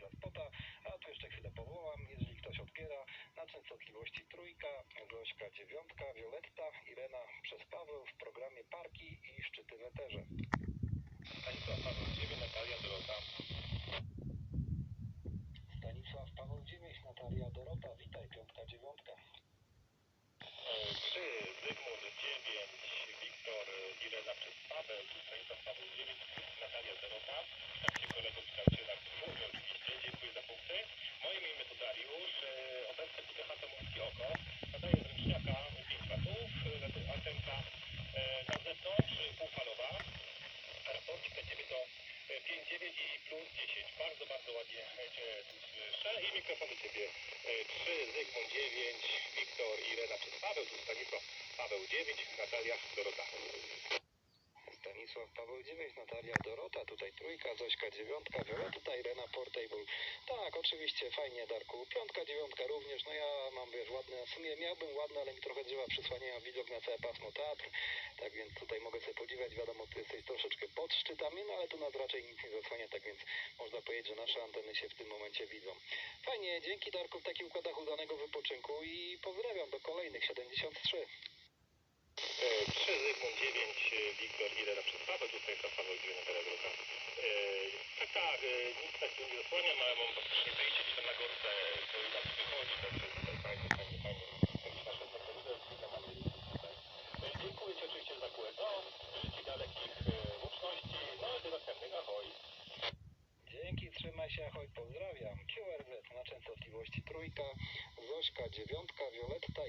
za spota, a tu jeszcze chwilę powołam, jeżeli ktoś odbiera, na częstotliwości trójka, Zośka dziewiątka, Violetta, Irena przez Paweł w programie Parki i Szczyty w Eterze. Stanisław Paweł 9, Natalia Dorota. Stanisław Paweł 9, Natalia Dorota, witaj, piątka, dziewiątka. 3, Zygmunt 9, Wiktor, Irena przez Paweł, Stanisław Paweł 10. Bardzo, bardzo ładnie e, Cię słyszę. I mikrofon do Ciebie 3, Zygmunt 9, Wiktor Irena przez Paweł, tu Stanisław Paweł 9, Natalia Dorota. Stanisław Paweł 9, Natalia Dorota, trójka, Zośka dziewiątka, Violetta, Irena Portable. Tak, oczywiście, fajnie Darku. Piątka, dziewiątka również, no ja mam wiesz, ładne, w sumie miałbym ładne, ale mi trochę drzewa przysłaniają widok na całe pasmo teatr, tak więc tutaj mogę sobie podziwiać, wiadomo, ty jesteś troszeczkę pod szczytami, no ale tu nas raczej nic nie zasłania, tak więc można powiedzieć, że nasze anteny się w tym momencie widzą. Fajnie, dzięki Darku w takich układach udanego wypoczynku i pozdrawiam do kolejnych 73. 3, Zygmunt 9, Wiktor i Irena przez Paweł, tu Stanisław Paweł 9, Natalia Dorota. E, tak, tak, e, nic tak nie zasłaniam, ale mam faktycznie wyjście tam na górce, to i nas wychodzi, także tutaj fajnie, fajnie, fajnie. Jest tutaj. E, Dziękuję Ci oczywiście za kółko, życzę dalekich e, łączności, no i do następnych, ahoj. Dzięki, trzymaj się, ahoj, pozdrawiam. QRZ na częstotliwości trójka, Zośka dziewiątka, Violetta,